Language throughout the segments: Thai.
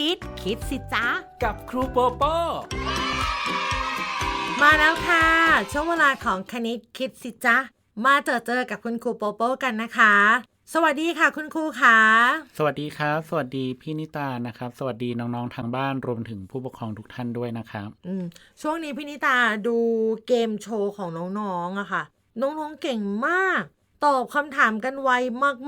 ณิต คิดสิจ๊ะ กับครูโปโป้มาแล้วค่ะ ช่วงเวลาของคณิตคิดสิจ๊ะ มาเจอเจอกับคุณครูโปโป้กันนะคะ สวัสดีค่ะคุณครูค่ะ สวัสดีครับ สวัสดีพี่นิตานะครับ สวัสดีน้องๆทางบ้านรวมถึงผู้ปกครองทุกท่านด้วยนะครับ อืมช่วงนี้พี่นิตาดูเกมโชว์ของน้องๆอะค่ะ น้องๆเก่งมาก ตอบคำถามกันไว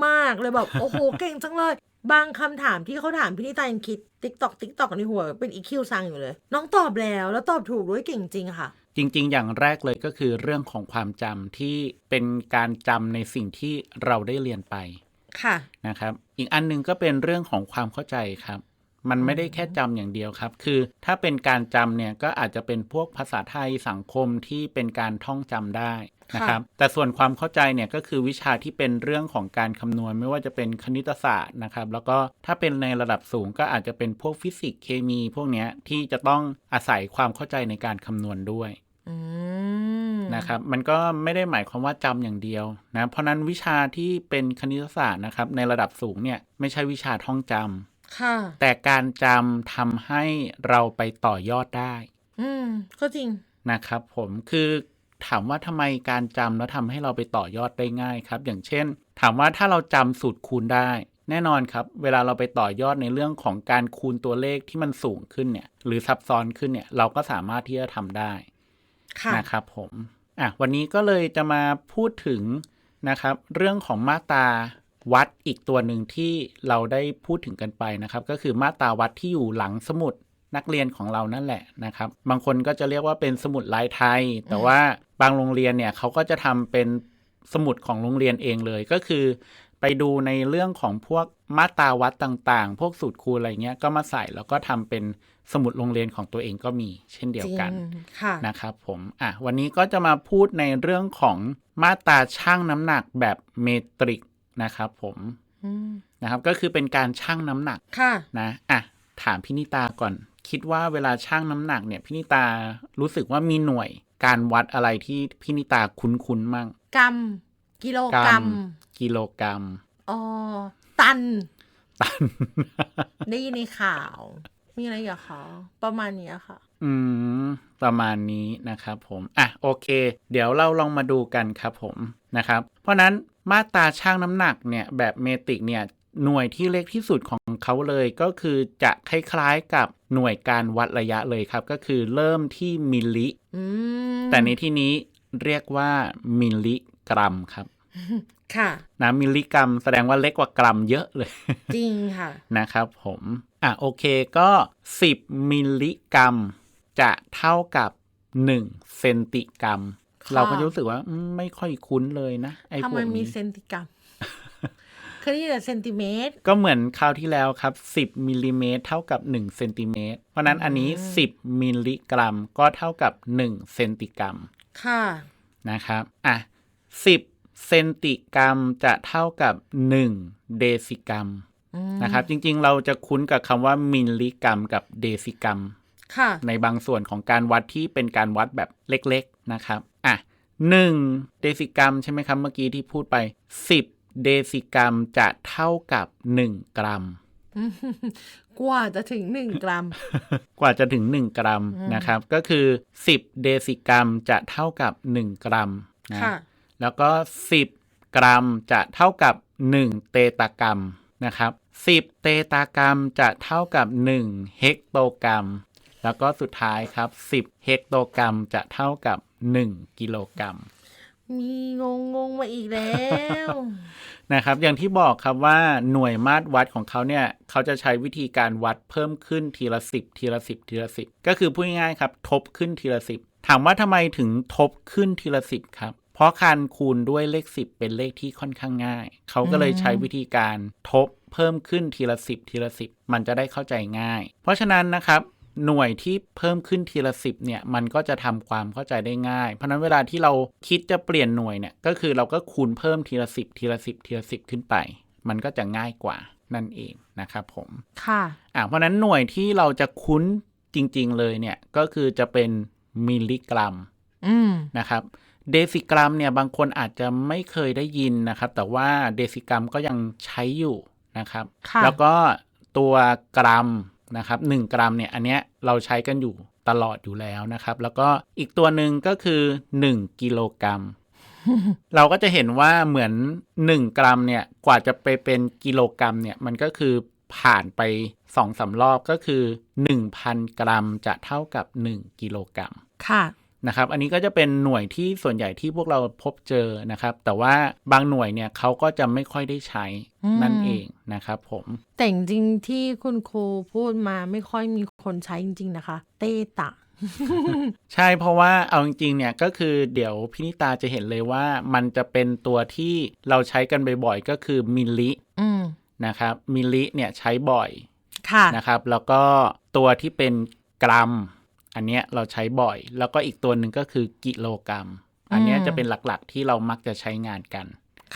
มากๆ เลยแบบ โอ้โห เก่งจังเลย บางคำถามที่เขาถามพี่นิตายังคิดติ๊กตอกติ๊กตอกในหัวเป็นอีคิวซังอยู่เลย น้องตอบแล้วแล้วตอบถูกด้วยเก่งจริงค่ะ จริง ๆ อย่างแรกเลยก็คือเรื่องของความจำที่เป็นการจำในสิ่งที่เราได้เรียนไปค่ะนะครับ อีกอันหนึงก็เป็นเรื่องของความเข้าใจครับ มันไม่ได้แค่จำอย่างเดียวครับ คือถ้าเป็นการจำเนี่ยก็อาจจะเป็นพวกภาษาไทยสังคมที่เป็นการท่องจำได้นะครับแต่ส่วนความเข้าใจเนี่ยก็คือวิชาที่เป็นเรื่องของการคำนวณไม่ว่าจะเป็นคณิตศาสตร์นะครับแล้วก็ถ้าเป็นในระดับสูงก็อาจจะเป็นพวกฟิสิกส์เคมี พวกเนี้ยที่จะต้องอาศัยความเข้าใจในการคำนวณด้วยอืมนะครับมันก็ไม่ได้หมายความว่าจำอย่างเดียวนะเพราะนั้นวิชาที่เป็นคณิตศาสตร์นะครับในระดับสูงเนี่ยไม่ใช่วิชาท่องจำค่ะ แต่การจำทำให้เราไปต่อยอดได้ อืม ก็จริงนะครับ ผมคือถามว่าทำไมการจำแล้วทำให้เราไปต่อยอดได้ง่ายครับ อย่างเช่น ถามว่าถ้าเราจำสูตรคูณได้ แน่นอนครับ เวลาเราไปต่อยอดในเรื่องของการคูณตัวเลขที่มันสูงขึ้นเนี่ย หรือซับซ้อนขึ้นเนี่ย เราก็สามารถที่จะทำได้ค่ะนะครับผมอะวันนี้ก็เลยจะมาพูดถึงนะครับ เรื่องของมาตรา วัดอีกตัวหนึ่งที่เราได้พูดถึงกันไปนะครับ ก็คือมาตราวัดที่อยู่หลังสมุดนักเรียนของเรานั่นแหละนะครับ บางคนก็จะเรียกว่าเป็นสมุดลายไทย แต่ว่าบางโรงเรียนเนี่ยเขาก็จะทำเป็นสมุดของโรงเรียนเองเลยก็คือ ไปดูในเรื่องของพวกมาตราวัดต่างๆ พวกสูตรคูณอะไรเงี้ยก็มาใส่แล้วก็ทำเป็นสมุดโรงเรียนของตัวเองก็มีเช่นเดียวกันจริงค่ะนะครับผมอะวันนี้ก็จะมาพูดในเรื่องของมาตราช่างน้ำหนักแบบเมตริก นะครับผมอืมนะครับ ก็คือเป็นการช่างน้ำหนักค่ะนะอะถามพินิตาก่อน คิดว่าเวลาช่างน้ำหนักเนี่ยพินิตารู้สึกว่ามีหน่วยการวัดอะไรที่พินิตาคุ้นๆมั่งกรัมกิโลกรัม กิโลกรัมอ๋อตัน ตัน ได้ยินในข่าว มีอะไรอีกอะคะประมาณเนี้ยค่ะ อืม ประมาณนี้นะครับผม อะ โอเค เดี๋ยวเราลองมาดูกันครับผมนะครับ เพราะฉะนั้นมาตราช่างน้ำหนักเนี่ยแบบเมตริกเนี่ยหน่วยที่เล็กที่สุดของเขาเลยก็คือจะคล้ายๆกับหน่วยการวัดระยะเลยครับ ก็คือเริ่มที่มิลลิอืมแต่ในที่นี้เรียกว่ามิลลิกรัมครับค่ะนะมิลลิกรัมแสดงว่าเล็กกว่ากรัมเยอะเลย จริงค่ะนะครับผม อะโอเคก็ 10 มิลลิกรัม จะเท่ากับ1เซนติกรัมค่ะเราก็จะรู้สึกว่าอืมไม่ค่อยคุ้นเลยนะไอ้พทำวไมกมีนี้เซนติกรัมเคยได้ยินแต่เซนติเมตร ก็เหมือนคราวที่แล้วครับ10มิลลิเมตรเท่ากับ1เซนติเมตร เพราะนั้นอันนี้10มิลลิกรัม ก็เท่ากับ1เซนติกรัม ค่ะ นะครับ อะ10เซนติกรัมจะเท่ากับ1เดซิกรัมอืมนะครับ จริงๆ เราจะคุ้นกับคำว่ามิลลิกรัมกับเดซิกรัมค่ะ ในบางส่วนของการวัดที่เป็นการวัดแบบเล็กๆนะครับ อะหนึ่งเดซิกรัมใช่ไหมครับเมื่อกี้ที่พูดไป10เดซิกรัมจะเท่ากับ1กรัม กว่าจะถึงหนึ่งกรัม กว่าจะถึง1กรัมนะครับ ก็คือ10เดซิกรัมจะเท่ากับ1กรัมนะค่ะแล้วก็10กรัมจะเท่ากับ1เตตากรัมนะครับ10เตตากรัมจะเท่ากับ1เฮกโตกรัม แล้วก็สุดท้ายครับ 10 เฮกโตกรัมจะเท่ากับ 1 กิโลกรัม มีงงงงๆมาอีกแล้ว นะครับ อย่างที่บอกครับว่าหน่วยมาตรวัดของเขาเนี่ย เขาจะใช้วิธีการวัดเพิ่มขึ้นทีละสิบทีละสิบทีละสิบก็คือพูดง่ายๆครับ ทบขึ้นทีละสิบถามว่าทำไมถึงทบขึ้นทีละสิบครับเพราะการคูณด้วยเลขสิบเป็นเลขที่ค่อนข้างง่าย เขาก็เลยใช้วิธีการทบเพิ่มขึ้นทีละสิบทีละสิบมันจะได้เข้าใจง่าย เพราะฉะนั้นนะครับ หน่วยที่เพิ่มขึ้นทีละสิบเนี่ยมันก็จะทำความเข้าใจได้ง่าย เพราะฉะนั้นเวลาที่เราคิดจะเปลี่ยนหน่วยเนี่ยก็คือเราก็คูณเพิ่มทีละสิบทีละสิบทีละสิบขึ้นไป มันก็จะง่ายกว่านั่นเองนะครับผมค่ะอะเพราะฉะนั้นหน่วยที่เราจะคุ้นจริง ๆ เลยเนี่ยก็คือจะเป็นมิลลิกรัมอืมนะครับเดซิกรัมเนี่ยบางคนอาจจะไม่เคยได้ยินนะครับ แต่ว่าเดซิกรัมก็ยังใช้อยู่นะครับค่ะแล้วก็ตัวกรัม นะครับ1กรัมเนี่ยอันเนี้ยเราใช้กันอยู่ตลอดอยู่แล้วนะครับ แล้วก็อีกตัวหนึ่งก็คือ 1 กิโลกรัม เราก็จะเห็นว่าเหมือน 1 กรัมเนี่ยกว่าจะไปเป็นกิโลกรัมเนี่ยมันก็คือผ่านไป2อสารอบก็คือ 1,000 กรัมจะเท่ากับ 1 กิโลกรัม ค่ะ นะครับอันนี้ก็จะเป็นหน่วยที่ส่วนใหญ่ที่พวกเราพบเจอนะครับ แต่ว่าบางหน่วยเนี่ยเขาก็จะไม่ค่อยได้ใช้อืมนั่นเองนะครับผม แต่จริงๆที่คุณครูพูดมาไม่ค่อยมีคนใช้จริง ๆ นะคะ เตตะ ใช่เพราะว่าเอาจริงๆเนี่ยก็คือเดี๋ยวพินิตาจะเห็นเลยว่ามันจะเป็นตัวที่เราใช้กันบ่อยๆ ก็คือมิลลิอืมนะครับมิลลิเนี่ยใช้บ่อยค่ะนะครับ แล้วก็ตัวที่เป็นกรัม อันเนี้ยเราใช้บ่อย แล้วก็อีกตัวหนึ่งก็คือกิโลกรัม อันเนี้ยอืมจะเป็นหลักๆที่เรามักจะใช้งานกัน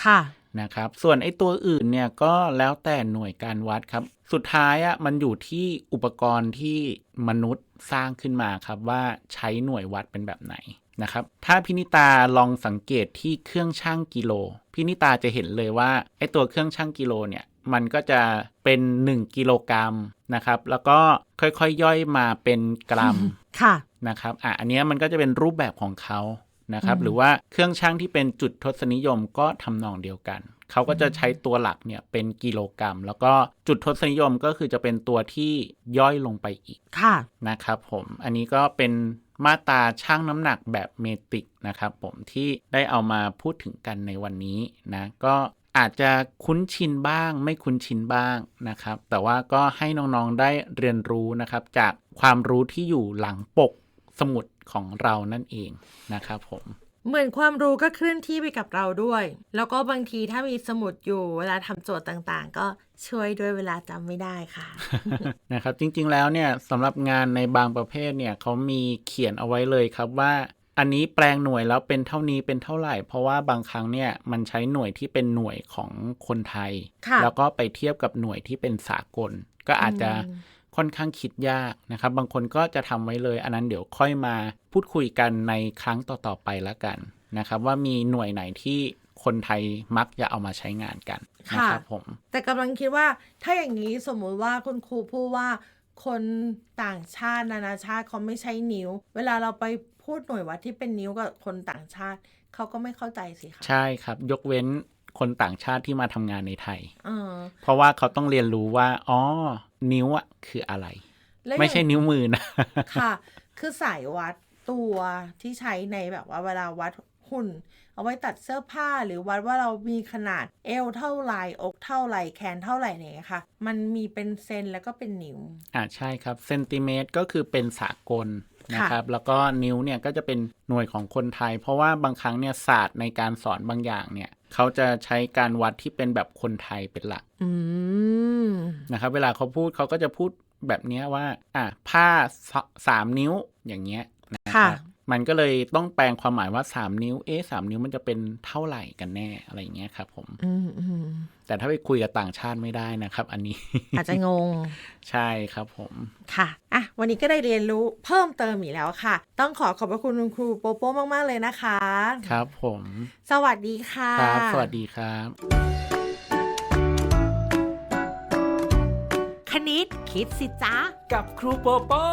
ค่ะ นะครับ ส่วนไอ้ตัวอื่นเนี่ยก็แล้วแต่หน่วยการวัดครับ สุดท้ายอะ่ะมันอยู่ที่อุปกรณ์ที่มนุษย์สร้างขึ้นมาครับว่าใช้หน่วยวัดเป็นแบบไหนนะครับ ถ้าพินิตาลองสังเกตที่เครื่องช่างกิโล พินิตาจะเห็นเลยว่าไอ้ตัวเครื่องช่างกิโลเนี่ย มันก็จะเป็น 1 กิโลกรัมนะครับ แล้วก็ค่อยๆย่อยมาเป็นกรัมค่ะนะครับอะอันเนี้ยมันก็จะเป็นรูปแบบของเขานะครับอืมหรือว่าเครื่องช่างที่เป็นจุดทศนิยมก็ทำนองเดียวกันเขาก็จะใช้ตัวหลักเนี่ยเป็นกิโลกรัม แล้วก็จุดทศนิยมก็คือจะเป็นตัวที่ย่อยลงไปอีกค่ะนะครับผมอันนี้ก็เป็นมาตราช่างน้ำหนักแบบเมตริกนะครับผมที่ได้เอามาพูดถึงกันในวันนี้นะ ก็ อาจจะคุ้นชินบ้างไม่คุ้นชินบ้างนะครับ แต่ว่าก็ให้น้องๆได้เรียนรู้นะครับ จากความรู้ที่อยู่หลังปกสมุดของเรานั่นเองนะครับผมเหมือนความรู้ก็เคลื่อนที่ไปกับเราด้วย แล้วก็บางทีถ้ามีสมุดอยู่เวลาทำโจทย์ต่างๆ ก็ช่วยด้วยเวลาจำไม่ได้ค่ะ นะครับ จริงๆแล้วเนี่ยสำหรับงานในบางประเภทเนี่ยเขามีเขียนเอาไว้เลยครับว่า อันนี้แปลงหน่วยแล้วเป็นเท่านี้เป็นเท่าไหร่ เพราะว่าบางครั้งเนี่ยมันใช้หน่วยที่เป็นหน่วยของคนไทยค่ะแล้วก็ไปเทียบกับหน่วยที่เป็นสากล ก็อาจจะอืมค่อนข้างคิดยากนะครับ บางคนก็จะทำไว้เลย อันนั้นเดี๋ยวค่อยมาพูดคุยกันในครั้งต่อๆไปละกันนะครับ ว่ามีหน่วยไหนที่คนไทยมักจะเอามาใช้งานกันนะครับผม แต่กำลังคิดว่าถ้าอย่างนี้สมมุติว่าคุณครูพูดว่าคนต่างชาตินานาชาติเขาไม่ใช้นิ้ว เวลาเราไป พูดหน่วยวัดที่เป็นนิ้วกับคนต่างชาติเขาก็ไม่เข้าใจสิคะใช่ครับ ยกเว้นคนต่างชาติที่มาทำงานในไทยเออเพราะว่าเขาต้องเรียนรู้ว่า อ๋อ นิ้วอะคืออะไรแล้วไม่ใช่อย่างนิ้วมือนะ ค่ะ คือสายวัดตัวที่ใช้ในแบบว่าเวลาวัดหุ่น เอาไว้ตัดเสื้อผ้าหรือวัดว่าเรามีขนาดเอวเท่าไหร่อกเท่าไหร่แขนเท่าไหร่เนี่ยค่ะ มันมีเป็นเซนแล้วก็เป็นนิ้ว อ่าใช่ครับ เซนติเมตรก็คือเป็นสากล นะครับแล้วก็นิ้วเนี่ยก็จะเป็นหน่วยของคนไทย เพราะว่าบางครั้งเนี่ยศาสตร์ในการสอนบางอย่างเนี่ยเขาจะใช้การวัดที่เป็นแบบคนไทยเป็นหลักอืมนะครับเวลาเขาพูดเขาก็จะพูดแบบเนี้ยว่า อะผ้าสสามนิ้วอย่างเงี้ยนะคค่ะรับ มันก็เลยต้องแปลงความหมายว่า3นิ้ว เอ๊ะสามนิ้วมันจะเป็นเท่าไหร่กันแน่อะไรอย่างเงี้ยครับผมอืมอืมแต่ถ้าไปคุยกับต่างชาติไม่ได้นะครับ อันนี้ อาจจะงง ใช่ครับผมค่ะอะ วันนี้ก็ได้เรียนรู้เพิ่มเติมอีกแล้วค่ะ ต้องขอขอบพระคุณคุณครูโปโป้มาก ๆ เลยนะคะ ครับ ผม สวัสดีค่ะครับสวัสดีครับคณิตคิดสิจ๊ะกับครูโปโป้